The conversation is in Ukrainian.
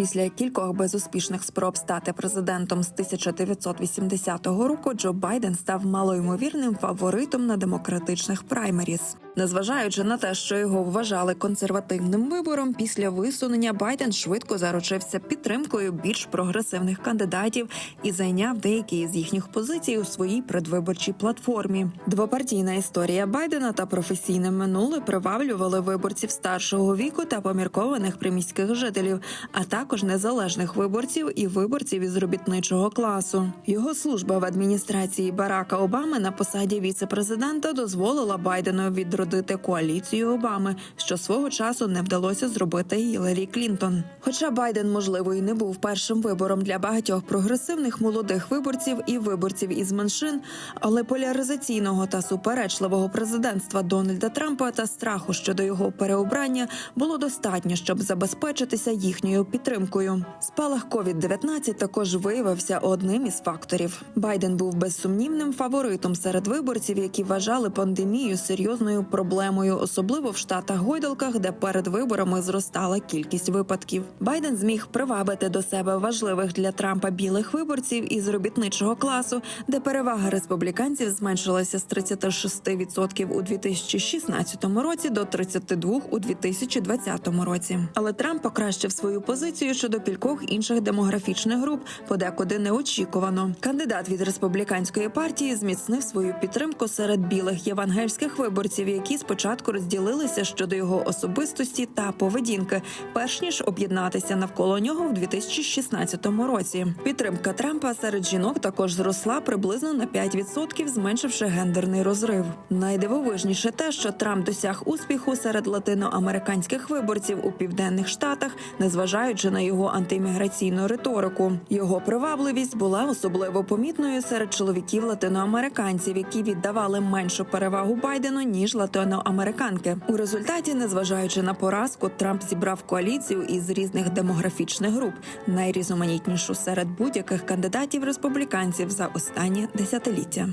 Після кількох безуспішних спроб стати президентом з 1980 року Джо Байден став малоймовірним фаворитом на демократичних праймеріс. Незважаючи на те, що його вважали консервативним вибором, після висунення Байден швидко заручився підтримкою більш прогресивних кандидатів і зайняв деякі з їхніх позицій у своїй предвиборчій платформі. Двопартійна історія Байдена та професійне минуле приваблювали виборців старшого віку та поміркованих приміських жителів, а також незалежних виборців і виборців із робітничого класу. Його служба в адміністрації Барака Обами на посаді віце-президента дозволила Байдену відродити коаліцію Обами, що свого часу не вдалося зробити Гіларі Клінтон. Хоча Байден, можливо, і не був першим вибором для багатьох прогресивних молодих виборців і виборців із меншин, але поляризаційного та суперечливого президентства Дональда Трампа та страху щодо його переобрання було достатньо, щоб забезпечитися їхньою підтримкою. Спалах COVID-19 також виявився одним із факторів. Байден був безсумнівним фаворитом серед виборців, які вважали пандемію серйозною проблемою, особливо в штатах гойдалках, де перед виборами зростала кількість випадків. Байден зміг привабити до себе важливих для Трампа білих виборців із робітничого класу, де перевага республіканців зменшилася з 36% у 2016 році до 32% у 2020 році. Але Трамп покращив свою позицію щодо кількох інших демографічних груп, подекуди неочікувано. Кандидат від республіканської партії зміцнив свою підтримку серед білих євангельських виборців, які спочатку розділилися щодо його особистості та поведінки, перш ніж об'єднатися навколо нього в 2016 році. Підтримка Трампа серед жінок також зросла приблизно на 5%, зменшивши гендерний розрив. Найдивовижніше те, що Трамп досяг успіху серед латиноамериканських виборців у південних штатах, незважаючи на його антиімміграційну риторику. Його привабливість була особливо помітною серед чоловіків латиноамериканців, які віддавали меншу перевагу Байдену ніж латиноамериканки. У результаті, незважаючи на поразку, Трамп зібрав коаліцію із різних демографічних груп, найрізноманітнішу серед будь-яких кандидатів республіканців за останні десятиліття.